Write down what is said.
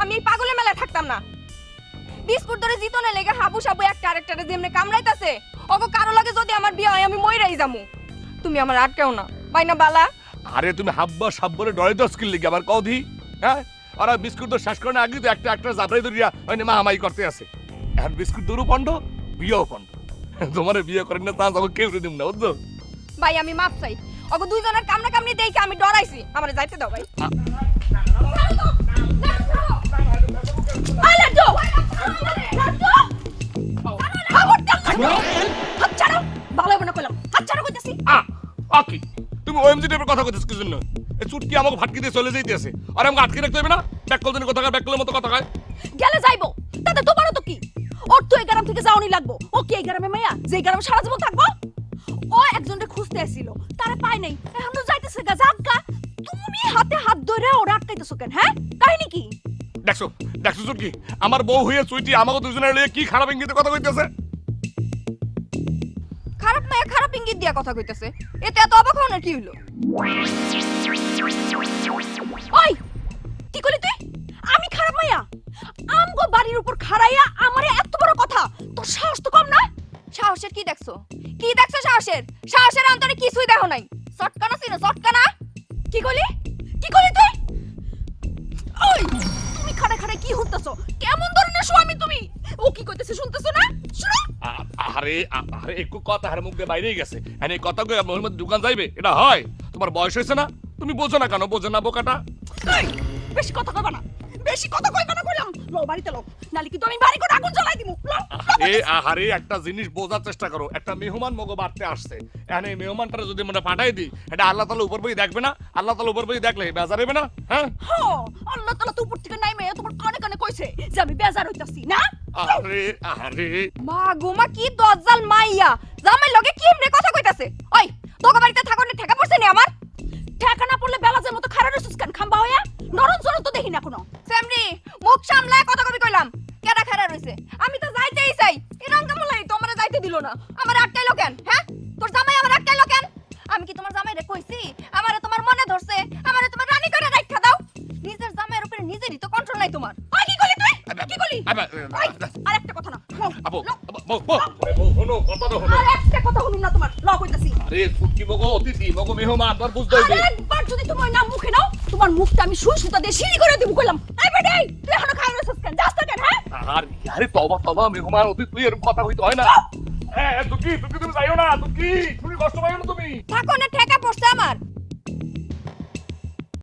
আমি এই পাগলের মেলায় থাকতাম না। বিস্কুট ধরে জিতনে লেগে হাবু সাবু একটা আরেকটারে যেমনে কামড়াইতাছে ওগো কারও লাগে যদি আমার বিয়ে হয় আমি মইরাই যামু। তুমি আমার আটকাও না। বাইনা বালা। আরে তুমি হাব্বা সাব্বরে ডরে দশ কিল লিখে আবার কদি হ্যাঁ? ওরা বিস্কুট তো শেষ করে না আগে তো একটা একটা জাবরাই ধরিয়া মানে মাহামাই করতে আছে। এখন বিস্কুট দূরও পন্ড বিয়েও পন্ড তোমার বিয়ে করেন না তা তখন কেউ দিম না বুঝছ? ভাই আমি মাপ চাই। ওগো দুইজনের কামনা কামনি দেখে আমি ডরাইছি। আমারে যাইতে দাও ভাই। তুমি ওএমজি টাইপের কথা কইতেছ এই চুটকি আমাকে ফাটকি দিয়ে চলে যাইতেছে। আর আমাকে আটকে রাখতে হবে না? ব্যাক কল কথা কয় ব্যাক কলের মতো কথা কয়। গেলে যাইবো। তাতে তোমারও তো কি? ওর তো এই গ্রাম থেকে যাওনি লাগবো। ও কি এই গ্রামে মাইয়া? যে গ্রামে সারা জীবন থাকব? ও একজনকে খুঁজতে আসছিল তারে পাই নাই। এখন তো যাইতেছে গা যাক্কা তুমি হাতে হাত ধরে ওরা আটকাইতেছো কেন হ্যাঁ? কাহিনী কি? দেখছ দেখছ চুটকি? আমার বউ হয়ে চুইটি আমাকে দুজনের লইয়ে কি খারাপ ইঙ্গিতে কথা কইতেছে? খারাপ মায়া খারাপ ইঙ্গিত দিয়া কথা কইতেছে। এতে এত অবাক হওয়ার কি হইল? ওই কি করলি তুই? আমি খারাপ মাইয়া? আমগো বাড়ির উপর খাড়াইয়া আমারে এত বড় কথা? তোর সাহস না সাহসের কি দেখছ? কি দেখছ সাহসের? সাহসের অন্তরে কিছুই দেখো নাই। চটকানা ছিল চটকানা। কি করলি? কি করলি তুই? ওই তুমি খাড়া খাড়া কি হতেছো কেমন ধরনের স্বামী তুমি? ও কি কইতেছে শুনতেছো না? শুনো। আরে আরে একটু কথা হার মুখ দিয়ে বাইরেই গেছে। এই কথা কই মোর মধ্যে দোকান যাইবে? এটা হয়? তোমার বয়স হয়েছে না? তুমি বোঝো না কেন? বোঝো না বোকাটা? বেশি কথা কইবা না। বেশি কথা কইবা না কইলাম? লো বাড়িতে লো নালি কিন্তু আমি বাড়ি করে আগুন জ্বালাই দিমু। লো, লো এ আহারে একটা জিনিস বোঝার চেষ্টা করো। একটা মেহমান মগো বাড়তে আসছে। এই মেহমানটারে যদি আমরা পাঠাই দিই এটা আল্লাহ তালা উপর বই দেখবে না? আল্লাহ তালা উপর বই দেখলে বেজার হবে না? হ্যাঁ? আল্লাহ তাআলা তো উপর থেকে নাই মেয়ে তোমার কানে কানে কইছে যে আমি বেজার হইতাছি না? আরে আরে মা গো মা কি দজ্জাল মাইয়া। কেডা আমি তো যাইতেই চাই। এরকম কেমন লাগে তো আমারে যাইতে দিল না। আমার আটকাইলো কেন হ্যাঁ? তোর জামাই আমার আটকাইলো কেন? আমি কি তোমার জামাইরে কইছি? আমারে তোমার মনে ধরছে। আমারে তোমার রানী করে রাখা দাও। নিজের জামাইয়ের উপরে নিজেরই তো কন্ট্রোল নাই তোমার। ওই কি করলি তুই? কি করলি ওই, আরেকটা কথা না আবো লো, আবো, বউ, বউ, ওরে বউ, হনো, কথাটা হনো। আরেকটা কথা শুনুন না তোমার ল কইতাছি। আরে ফুটকি মগো অতিথি মগো মেহমান তোর বুঝতে হইবে। আরেকবার যদি তোমার নাম মুখে নাও তোমার মুখটা আমি সুই সুতা দিয়ে সিঁড়ি করে দিব কইলাম। এই বেডে তুই এখনও খাই রইছিস কেন যাস না কেন হ্যাঁ আর আরে তবা তবা মেহমান অতি তুই এরকম কথা হইতে হয় না। হ্যাঁ তুকি তুকি তুমি যাইও না তুকি তুমি কষ্ট পাইও না তুমি। থাকো না ঠেকা পড়ছে আমার?